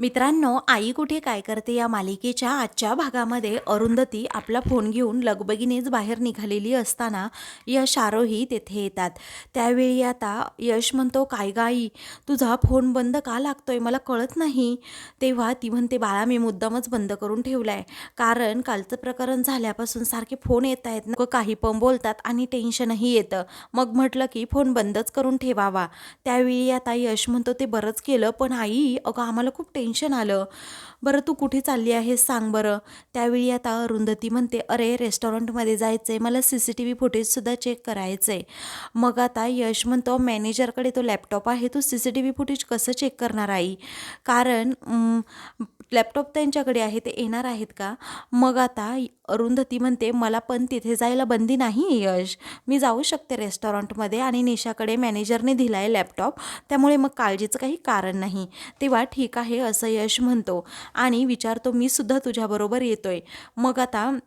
मित्रांनो आई कुठे काय करते या मालिकेच्या आजच्या भागामध्ये अरुंधती आपला फोन घेऊन लगबगीनेच बाहेर निघालेली असताना यश आरोही तेथे येतात. त्यावेळी आता यश म्हणतो काय गाई तुझा फोन बंद का लागतोय? मला कळत नाही. तेव्हा ती म्हणते बाळा मी मुद्दामच बंद करून ठेवलाय. कारण कालचं प्रकरण झाल्यापासून सारखे फोन येत आहेत ना काही पण बोलतात आणि टेन्शनही येतं. मग म्हटलं की फोन बंदच करून ठेवावा. त्यावेळी आता यश म्हणतो ते बरंच केलं पण आई अगं आम्हाला खूप टेन्शन आलं. बरं तू कुठे चालली आहेस सांग बरं. त्यावेळी आता अरुंधती म्हणते अरे रेस्टॉरंटमध्ये जायचं आहे मला सी सी टी व्ही फुटेजसुद्धा चेक करायचं आहे मग आता यश म्हणतो मॅनेजरकडे तो लॅपटॉप आहे तू C C T V footage कसं चेक करणार आई? कारण लॅपटॉप त्यांच्याकडे आहे ते येणार आहेत का? मग आता अरुंधती म्हणते मला पण तिथे जायला बंदी नाही यश. मी जाऊ शकते रेस्टॉरंटमध्ये आणि निशाकडे मॅनेजरने दिला आहे लॅपटॉप त्यामुळे मग काळजीचं काही कारण नाही. तेव्हा ठीक आहे असं यश म्हणतो. आणि विचारतो मी सुद्धा तुझ्याबरोबर येतोय. मग आता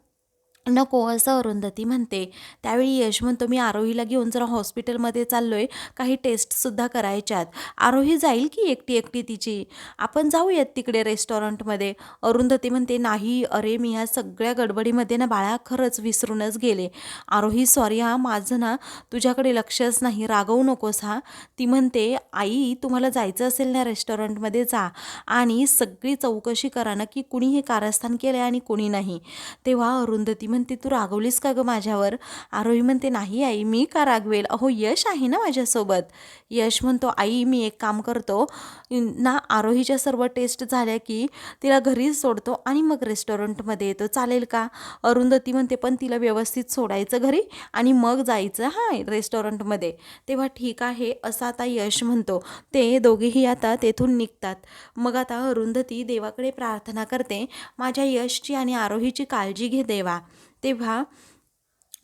नको असं अरुंधती म्हणते. त्यावेळी यश म्हणतो मी आरोहीला घेऊन जरा हॉस्पिटलमध्ये चाललो आहे काही टेस्टसुद्धा करायच्यात. आरोही जाईल की एकटी एकटी तिची? आपण जाऊयात तिकडे रेस्टॉरंटमध्ये. अरुंधती म्हणते नाही अरे मी ह्या सगळ्या गडबडीमध्ये ना बाळा खरंच विसरूनच गेले. आरोही सॉरी हा माझं ना तुझ्याकडे लक्षच नाही. रागवू नकोस हा. ती म्हणते आई तुम्हाला जायचं असेल ना रेस्टॉरंटमध्ये जा. आणि सगळी चौकशी करा ना की कुणी हे कारस्थान केलं आहे आणि कुणी नाही. तेव्हा अरुंधती म्हणते तू रागवलीस का गं माझ्यावर? आरोही म्हणते नाही आई मी का रागवेल? अहो यश आहे ना माझ्यासोबत. यश म्हणतो आई मी एक काम करतो. ना आरोहीच्या सर्व टेस्ट झाल्या की तिला घरीच सोडतो आणि मग रेस्टॉरंटमध्ये येतो. चालेल का? अरुंधती म्हणते पण तिला व्यवस्थित सोडायचं घरी आणि मग जायचं हां रेस्टॉरंटमध्ये. तेव्हा ठीक आहे असं आता यश म्हणतो. ते दोघेही आता तेथून निघतात. मग आता अरुंधती देवाकडे प्रार्थना करते माझ्या यशची आणि आरोहीची काळजी घे देवा. तेव्हा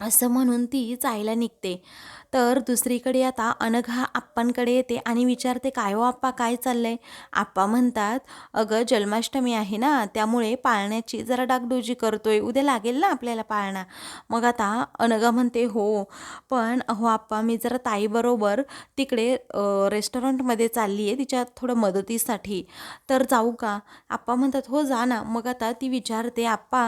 असं म्हणून ती जायला निघते. तर दुसरीकडे आता अनघा आप्पांकडे येते आणि विचारते काय हो आप्पा? काय चाललंय? आप्पा म्हणतात अगं जन्माष्टमी आहे ना त्यामुळे पाळण्याची जरा डागडुजी करतोय. उद्या लागेल ना आपल्याला पाळणा. मग आता अनघा म्हणते हो पण अहो आप्पा मी जरा ताईबरोबर तिकडे रेस्टॉरंटमध्ये चालली आहे तिच्या थोडं मदतीसाठी. तर जाऊ का? आप्पा म्हणतात हो जा ना. मग आता ती विचारते आप्पा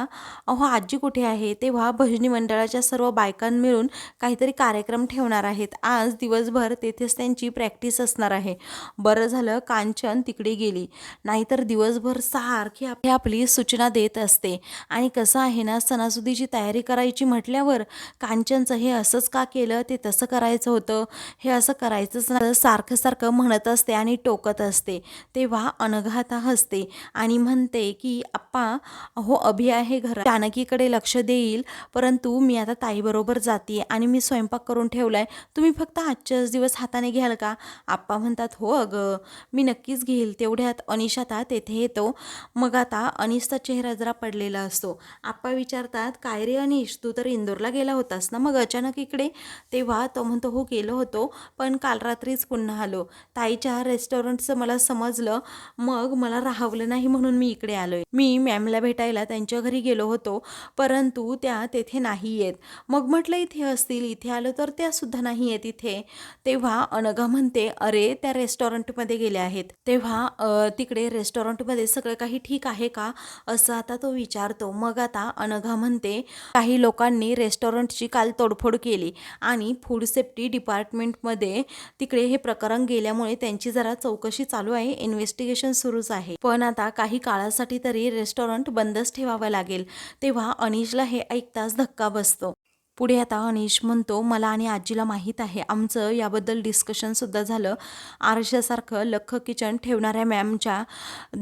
अहो आजी कुठे आहे? तेव्हा भजनी मंडळाच्या सर्व बायकां मिळून काहीतरी कार्यक्रम ठेवणार आहेत. आज दिवसभर तेथेच त्यांची प्रॅक्टिस असणार आहे. बरं झालं कांचन तिकडे गेली. नाहीतर दिवसभर सारखी आपली आपली सूचना देत असते. आणि कसं आहे ना सणासुदीची तयारी करायची म्हटल्यावर कांचनचं हे असंच का केलं? ते तसं करायचं होतं. हे असं करायचंच सारखं सारखं म्हणत असते आणि टोकत असते. तेव्हा अनघाता हसते आणि म्हणते की आप्पा हो अभि आहे घर जानकीकडे लक्ष देईल. परंतु मी आता ताईबरोबर जाते आणि मी स्वयंपाक करून ठेवला आहे तुम्ही फक्त आजच्याच दिवस हाताने घ्याल का? आप्पा म्हणतात हो अगं मी नक्कीच घेईल. तेवढ्यात अनिश आता तेथे येतो. मग आता अनिशचा चेहरा जरा पडलेला असतो. आप्पा विचारतात काय रे अनिश तू तर इंदोरला गेला होतास ना मग अचानक इकडे? तेव्हा तो म्हणतो हो गेलो होतो पण काल रात्रीच पुन्हा आलो. ताईच्या रेस्टॉरंटचं मला समजलं मग मला राहावलं नाही म्हणून मी इकडे आलोय. मी मॅमला भेटायला त्यांच्या घरी गेलो होतो परंतु त्या तेथे नाही आहेत मग म्हटलं इथे असतील इथे आलं तर त्या सुद्धा नाही आहे तिथे. तेव्हा अनघा म्हणते अरे त्या रेस्टॉरंटमध्ये गेल्या आहेत. तेव्हा तिकडे रेस्टॉरंटमध्ये सगळं काही ठीक आहे का? असं आता तो विचारतो. मग आता अनघा म्हणते काही लोकांनी रेस्टॉरंटची काल तोडफोड केली आणि फूड सेफ्टी डिपार्टमेंटमध्ये तिकडे हे प्रकरण गेल्यामुळे त्यांची जरा चौकशी चालू आहे. इन्व्हेस्टिगेशन सुरूच आहे. पण आता काही काळासाठी तरी रेस्टॉरंट बंदच ठेवावं लागेल. तेव्हा अनिशला हे ऐकताच धक्का बसतो. पुढे आता अनिश म्हणतो मला आणि आजीला माहीत आहे. आमचं याबद्दल डिस्कशनसुद्धा झालं. आरशासारखं लख किचन ठेवणाऱ्या मॅमच्या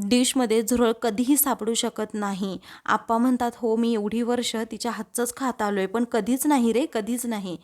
डिशमध्ये झुरळ कधीही सापडू शकत नाही. आप्पा म्हणतात हो मी एवढी वर्ष तिच्या हातचंच खात आलो आहे पण कधीच नाही रे कधीच नाही.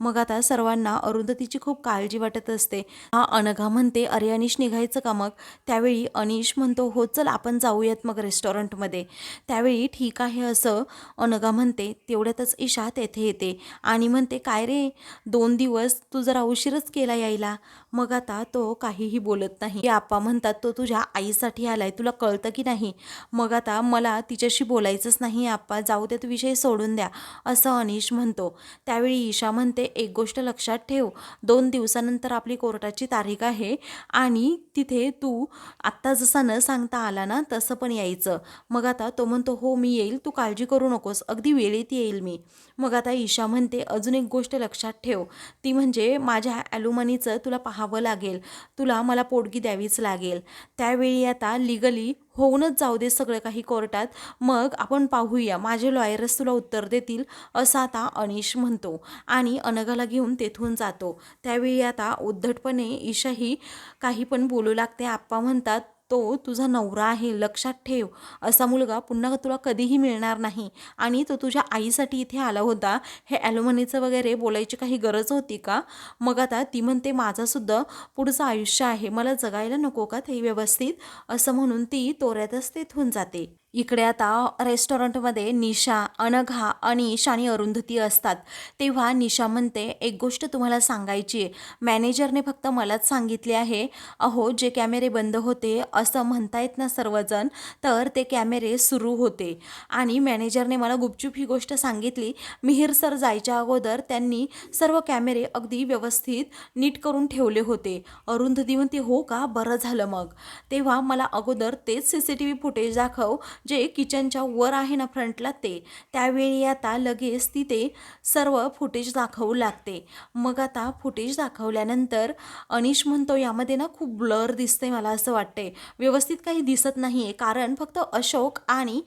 मग आता सर्वांना अरुंधतीची खूप काळजी वाटत असते. हा अनघा म्हणते अरे अनिश निघायचं का मग? त्यावेळी अनिश म्हणतो हो चल आपण जाऊयात मग रेस्टॉरंटमध्ये त्यावेळी ठीक आहे असं अनघा म्हणते. तेवढ्यातच इशा तेथे येते. येते आणि म्हणते काय रे? दोन दिवस तू जरा उशीरच केला यायला. मग आता तो काहीही बोलत नाही. आप्पा म्हणतात तो तुझ्या आईसाठी आलाय. तुला कळतं की नाही? मग आता मला तिच्याशी बोलायचंच नाही आप्पा. जाऊ देत विषय सोडून द्या असं अनिश म्हणतो. त्यावेळी ईशा म्हणते एक गोष्ट लक्षात ठेव. दोन दिवसानंतर आपली कोर्टाची तारीख आहे आणि तिथे तू आत्ता जसा न सांगता आला ना तसं पण यायचं. मग आता तो म्हणतो हो मी येईल. तू काळजी करू नकोस. अगदी वेळेत येईल मी. मग आता ईशा म्हणते अजून एक गोष्ट लक्षात ठेव. ती म्हणजे माझ्या ॲल्युमनीचं तुला पाहावं लागेल. तुला मला पोटगी द्यावीच लागेल. त्यावेळी आता लिगली होऊनच जाऊ दे सगळं काही कोर्टात. मग आपण पाहूया. माझे लॉयरच तुला उत्तर देतील असं आता अनिश म्हणतो आणि अनघाला घेऊन तेथून जातो. त्यावेळी आता उद्धटपणे ईशाही काही पण बोलू लागते. आप्पा म्हणतात तो तुझा नवरा आहे लक्षात ठेव. असा मुलगा पुन्हा तुला कधीही मिळणार नाही. आणि तो तुझ्या आईसाठी इथे आला होता. हे ॲलोमनीचं वगैरे बोलायची काही गरज होती का? मग आता ती म्हणते माझंसुद्धा पुढचं आयुष्य आहे. मला जगायला नको का ते व्यवस्थित? असं म्हणून ती तोऱ्यातच तेथून जाते. इकडे आता रेस्टॉरंटमध्ये निशा अनघा अनिश आणि अरुंधती असतात. तेव्हा निशा म्हणते एक गोष्ट तुम्हाला सांगायची आहे. मॅनेजरने फक्त मलाच सांगितले आहे. अहो जे कॅमेरे बंद होते असं म्हणतायत ना सर्वजण तर ते कॅमेरे सुरू होते. आणि मॅनेजरने मला गुपचूप ही गोष्ट सांगितली. मिहीर सर जायच्या अगोदर त्यांनी सर्व कॅमेरे अगदी व्यवस्थित नीट करून ठेवले होते. अरुंधती म्हणते हो का? बरं झालं मग. तेव्हा मला अगोदर तेच C C T V footage दाखव जे किचनच्या वर आहे ना फ्रंटला ते त्यावेळी आता लगेच तिथे सर्व फुटेज दाखवू लागते. मग आता फुटेज दाखवल्यानंतर अनिश म्हणतो यामध्ये ना खूप ब्लर दिसते मला असं वाटते व्यवस्थित काही दिसत नाही आहे कारण फक्त अशोक आणि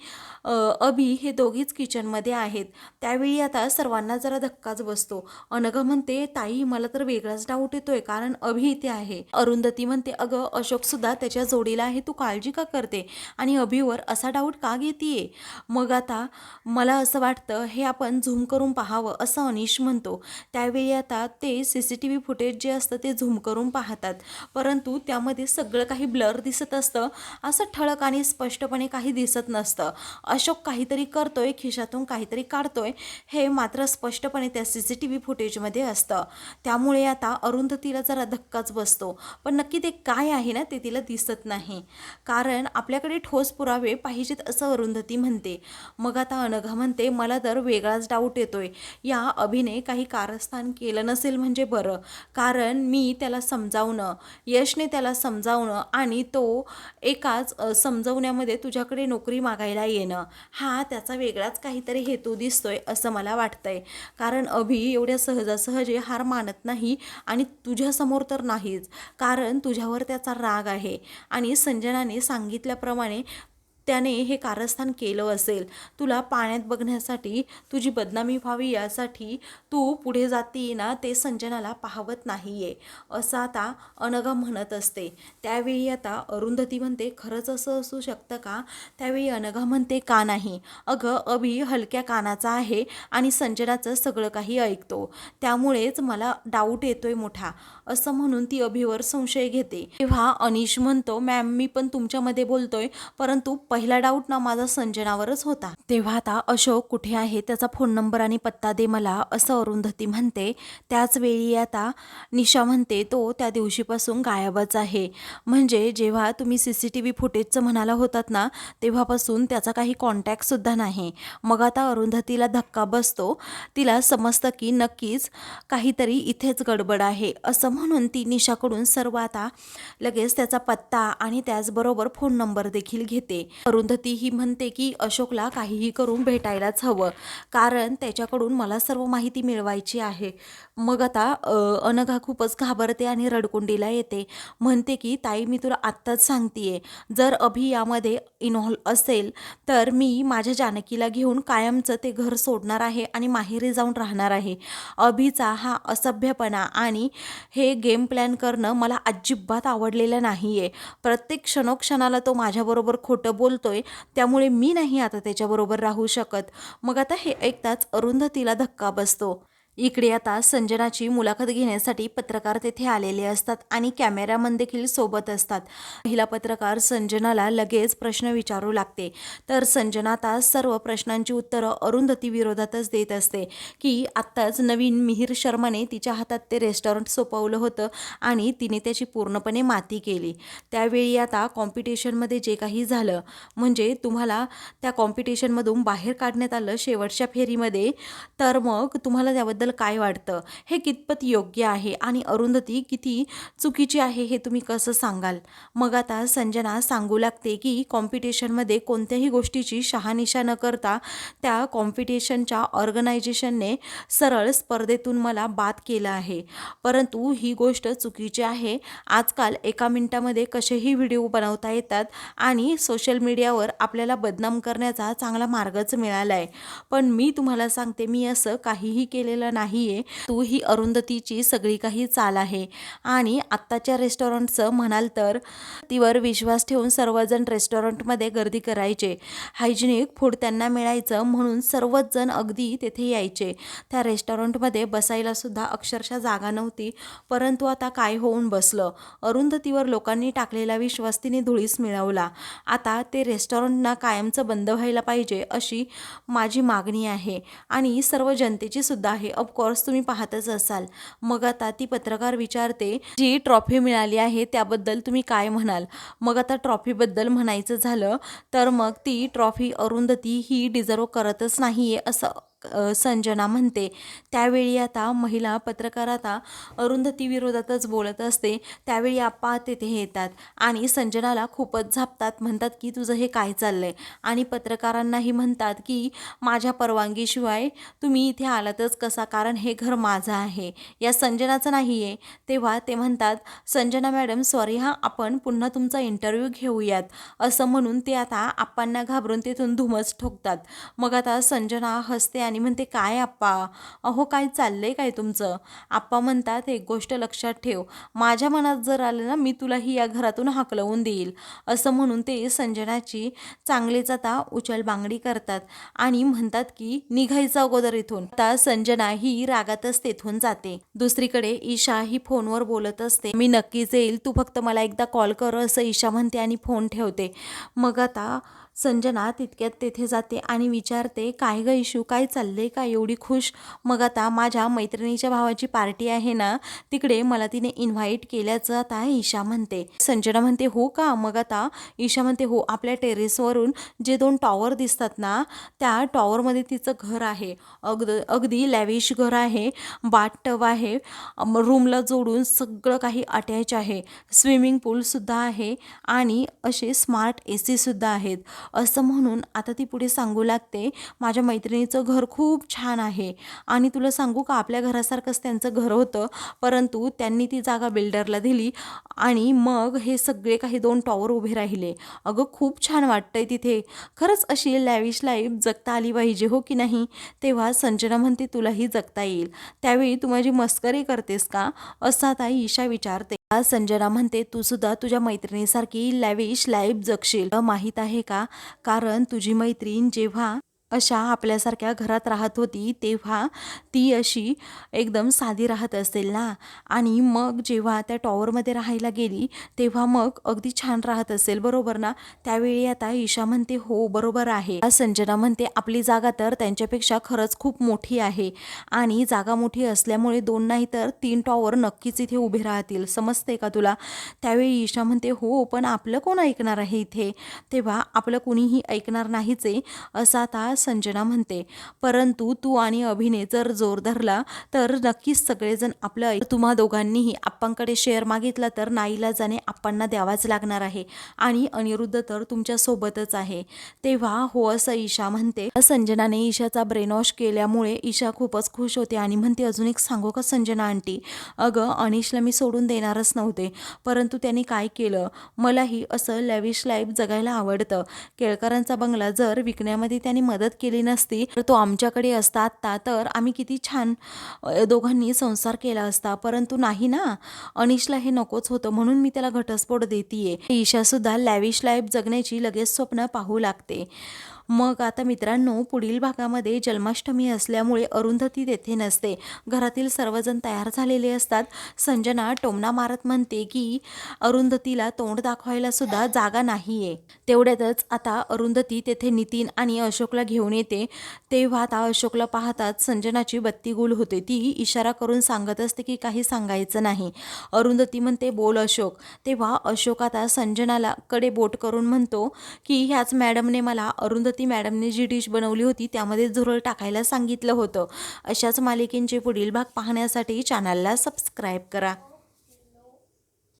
अभि हे दोघीच किचनमध्ये आहेत. त्यावेळी आता सर्वांना जरा धक्काच बसतो. अनघ म्हणते ताई मला तर वेगळाच डाऊट येतोय कारण अभि इथे आहे. अरुंधती म्हणते अगं अशोक सुद्धा त्याच्या जोडीला आहे तू काळजी का करते? आणि अभिवर असा डाऊट का घेतीये? मग आता मला असं वाटतं हे आपण झूम करून पाहावं असं अनिश म्हणतो. त्यावेळी आता ते C C T V footage जे असतं ते झूम करून पाहतात. परंतु त्यामध्ये सगळं काही ब्लर दिसत असतं. असं ठळक आणि स्पष्टपणे काही दिसत नसतं. अशोक काहीतरी करतोय खिशातून काहीतरी काढतोय. हे मात्र स्पष्टपणे त्या सी सी टी व्ही फुटेजमध्ये असतं. त्यामुळे आता अरुंधतीला जरा धक्काच बसतो. पण नक्की ते काय आहे ना ते तिला दिसत नाही. कारण आपल्याकडे ठोस पुरावे पाहिजेत असं अरुंधती म्हणते. मग आता अनघा म्हणते मला तर वेगळाच डाऊट येतोय. या अभिने काही कारस्थान केलं नसेल म्हणजे बरं. कारण मी त्याला समजावणं यशने त्याला समजावणं आणि तो एकाच समजवण्यामध्ये तुझ्याकडे नोकरी मागायला येणं हा त्याचा वेगळाच काहीतरी हेतू दिसतोय असं मला वाटतंय. कारण अभि एवढ्या सहजासहजे हार मानत नाही आणि तुझ्यासमोर तर नाहीच. कारण तुझ्यावर त्याचा राग आहे. आणि संजनाने सांगितल्याप्रमाणे त्याने हे कारस्थान केलं असेल. तुला पाण्यात बघण्यासाठी तुझी बदनामी व्हावी यासाठी तू पुढे जाती ना ते संजनाला पाहवत आहे असं आता अनघा म्हणत असते. त्यावेळी आता अरुंधती म्हणते खरंच असं असू शकतं का? त्यावेळी अनघा म्हणते का नाही? अगं अभि हलक्या कानाचा आहे आणि संजनाचं सगळं काही ऐकतो. त्यामुळेच मला डाऊट येतोय मोठा. असं म्हणून ती अभिवर संशय घेते. तेव्हा अनिश म्हणतो मॅम मी पण तुमच्यामध्ये बोलतोय परंतु पहिला डाऊट ना माझा संजनावरच होता. तेव्हा आता अशोक कुठे आहे त्याचा फोन नंबर आणि पत्ता दे मला असं अरुंधती म्हणते. त्याच वेळी आता निशा म्हणते तो त्या दिवशीपासून गायबच आहे. म्हणजे जेव्हा तुम्ही सी सी टी व्ही फुटेजचं म्हणाला होतात ना तेव्हापासून त्याचा काही कॉन्टॅक्टसुद्धा नाही. मग आता अरुंधतीला धक्का बसतो. तिला समजतं की नक्कीच काहीतरी इथेच गडबड आहे असं म्हणून ती निशाकडून सर्व आता लगेच त्याचा पत्ता आणि त्याचबरोबर फोन नंबर देखील घेते. अरुंधती ही म्हणते की अशोकला काहीही करून भेटायलाच हवं. कारण त्याच्याकडून मला सर्व माहिती मिळवायची आहे. मग आता अनघा खूपच घाबरते आणि रडकुंडीला येते. म्हणते की ताई मी तुला आत्ताच सांगतेय. जर अभि यामध्ये इन्व्हॉल्व असेल तर मी माझ्या जानकीला घेऊन कायमचं ते घर सोडणार आहे आणि माहेरी जाऊन राहणार आहे. अभिचा हा असभ्यपणा आणि हे गेम प्लॅन करणं मला अजिबात आवडलेलं नाही आहे प्रत्येक क्षणोक्षणाला तो माझ्याबरोबर खोटं बोलतोय त्यामुळे मी नाही आता त्याच्याबरोबर राहू शकत. मग आता हे ऐकताच अरुंधतीला धक्का बसतो. इकडे आता संजनाची मुलाखत घेण्यासाठी पत्रकार तेथे आलेले असतात आणि कॅमेरामन देखील सोबत असतात. महिला पत्रकार संजनाला लगेच प्रश्न विचारू लागते. तर संजना आता सर्व प्रश्नांची उत्तरं अरुंधती विरोधातच देत असते की आत्ताच नवीन मिहिर शर्माने तिच्या हातात ते रेस्टॉरंट सोपवलं होतं आणि तिने त्याची पूर्णपणे माती केली. त्यावेळी आता कॉम्पिटिशनमध्ये जे काही झालं म्हणजे तुम्हाला त्या कॉम्पिटिशनमधून बाहेर काढण्यात आलं शेवटच्या फेरीमध्ये तर मग तुम्हाला त्याबद्दल काय वाटतं? हे कितपत योग्य आहे? आणि अरुंधती किती चुकीची आहे हे तुम्ही कसं सांगाल? मग आता संजना सांगू लागते की कॉम्पिटिशनमध्ये कोणत्याही गोष्टीची शहानिशा न करता त्या कॉम्पिटिशनच्या ऑर्गनायझेशनने सरळ स्पर्धेतून मला बाद केलं आहे. परंतु ही गोष्ट चुकीची आहे. आजकाल एका मिनिटामध्ये कसेही व्हिडिओ बनवता येतात आणि सोशल मीडियावर आपल्याला बदनाम करण्याचा चांगला मार्गच मिळाला आहे पण मी तुम्हाला सांगते मी असं काहीही केलेलं नाही आहे तू ही अरुंधतीची सगळी काही चाल आहे. आणि आत्ताच्या रेस्टॉरंटचं म्हणाल तर तीवर विश्वास ठेवून सर्वजण रेस्टॉरंटमध्ये गर्दी करायचे. हायजिनिक फूड त्यांना मिळायचं म्हणून सर्वच जण अगदी तेथे यायचे. त्या रेस्टॉरंटमध्ये बसायला सुद्धा अक्षरशः जागा नव्हती परंतु आता काय होऊन बसलं? अरुंधतीवर लोकांनी टाकलेला विश्वास तिने धुळीस मिळवला. आता ते रेस्टॉरंटना कायमचं बंद व्हायला पाहिजे अशी माझी मागणी आहे. आणि सर्व जनतेची सुद्धा आहे. ऑफकोर्स तुम्ही पाहतच असाल. मग आता ती पत्रकार विचारते जी ट्रॉफी मिळाली आहे त्याबद्दल तुम्ही काय म्हणाल? मग आता ट्रॉफीबद्दल म्हणायचं झालं तर मग ती ट्रॉफी अरुंधती ही डिझर्व करतच नाही आहे असं संजना म्हणते. त्यावेळी आता महिला पत्रकार आता अरुंधती विरोधातच बोलत असते. त्यावेळी आप्पा तेथे येतात आणि संजनाला खूपच झापतात. म्हणतात की तुझं हे काय चाललंय? आणि पत्रकारांनाही म्हणतात की माझ्या परवानगीशिवाय तुम्ही इथे आलातच कसा? कारण हे घर माझं आहे. या संजनाचं नाही आहे तेव्हा ते म्हणतात संजना मॅडम सॉरी हा आपण पुन्हा तुमचा इंटरव्ह्यू घेऊयात. असं म्हणून ते आता आप्पांना घाबरून तिथून धुमस ठोकतात. मग आता संजना हसते आणि म्हणते काय आप्पा? अहो काय चाललंय काय तुमचं? आप्पा म्हणतात एक गोष्ट लक्षात ठेव. माझ्या मनात जर आलं ना मी तुलाही या घरातून हाकलवून देईल. असं म्हणून ते संजनाची चांगलीच आता उचल बांगडी करतात आणि म्हणतात की निघायचं अगोदर इथून. आता संजना ही रागातच तेथून जाते. दुसरीकडे ईशा ही फोनवर बोलत असते मी नक्कीच येईल. तू फक्त मला एकदा कॉल कर असं ईशा म्हणते आणि फोन ठेवते. मग आता संजना तितक्यात तेथे जाते आणि विचारते काय ग इशू? काय चालले का एवढी खुश? मग आता माझ्या मैत्रिणीच्या भावाची पार्टी आहे ना तिकडे मला तिने इन्व्हाइट केल्याचं आता ईशा म्हणते. संजना म्हणते हो का? मग आता? ईशा म्हणते हो आपल्या टेरेसवरून जे दोन टॉवर दिसतात ना त्या टॉवरमध्ये तिचं घर आहे. अगद अगदी लॅविश घर आहे बाट आहे. रूमला जोडून सगळं काही अटॅच आहे. स्विमिंग पूलसुद्धा आहे आणि असे स्मार्ट ए सीसुद्धा आहेत. असं म्हणून आता ती पुढे सांगू लागते माझ्या मैत्रिणीचं घर खूप छान आहे आणि तुला सांगू का आपल्या घरासारखंच त्यांचं घर होतं परंतु त्यांनी ती जागा बिल्डरला दिली आणि मग हे सगळे काही दोन टॉवर उभे राहिले. अगं खूप छान वाटतंय तिथे. खरंच अशी लॅविश लाईफ जगता आली पाहिजे हो की नाही? तेव्हा संजना म्हणते तुलाही जगता येईल. त्यावेळी तू माझी मस्करी करतेस का? असं आता ईशा विचारते. संजना म्हणते तू सुद्धा तुझ्या मैत्रिणीसारखी लॅविश लाईफ जगशील. माहीत आहे का? कारण तुझी मैत्रीण जेव्हा अशा आपल्यासारख्या घरात राहत होती तेव्हा ती अशी एकदम साधी राहत असेल ना? आणि मग जेव्हा त्या टॉवरमध्ये राहायला गेली तेव्हा मग अगदी छान राहत असेल बरोबर ना? त्यावेळी आता ईशा म्हणते हो बरोबर आहे. संजना म्हणते आपली जागा तर त्यांच्यापेक्षा खरंच खूप मोठी आहे आणि जागा मोठी असल्यामुळे दोन नाही तर तीन टॉवर नक्कीच इथे उभे राहतील. समजते का तुला? त्यावेळी ईशा म्हणते हो पण आपलं कोण ऐकणार आहे इथे? तेव्हा आपलं कुणीही ऐकणार नाहीच आहे. असं आता संजना म्हणते परंतु तू आणि अभिने जर जोर धरला तर नक्कीच सगळेजण आपलं तुम्हा दोघांनीही आप्पांकडे शेअर मागितला तर नाईलाजाने आप्पांना द्यावाच लागणार आहे आणि अनिरुद्ध तर तुमच्या सोबतच आहे. तेव्हा हो असं ईशा म्हणते. संजनाने ईशाचा ब्रेनवॉश केल्यामुळे ईशा खूपच खुश होते आणि म्हणते अजून एक सांगू का संजना आंटी? अगं अनिशला मी सोडून देणारच नव्हते परंतु त्यांनी काय केलं? मलाही असं लॅविश लाईफ जगायला आवडतं. केळकरांचा बंगला जर विकण्यामध्ये त्यांनी मदत मदत केली नसती तर तो आमच्याकडे असता आत्ता तर आम्ही किती छान दोघांनी संसार केला असता. परंतु नाही ना अनिशला हे नकोच होतं म्हणून मी त्याला घटस्फोट देतीये. ईशा सुद्धा लॅविश लाईफ जगण्याची लगेच स्वप्न पाहू लागते. मग आता मित्रांनो पुढील भागामध्ये जन्माष्टमी असल्यामुळे अरुंधती तेथे नसते. घरातील सर्वजण तयार झालेले असतात. संजना टोमना मारत म्हणते की अरुंधतीला तोंड दाखवायला सुद्धा जागा नाहीये. तेवढ्यातच आता अरुंधती तेथे नितीन आणि अशोकला घेऊन येते. तेव्हा आता अशोकला पाहताच संजनाची बत्ती गुल होते. ती इशारा करून सांगत असते की काही सांगायचं नाही. अरुंधती म्हणते बोल अशोक. तेव्हा अशोक आता संजनाला कडे बोट करून म्हणतो की ह्याच मॅडमने मला अरुंधती मॅडमने जी डिश बनवली होती त्यामध्ये झुरळ टाकायला सांगितलं होतं. अशाच मालिकेंचे पुढील भाग पाहण्यासाठी चॅनलला सबस्क्राईब करा.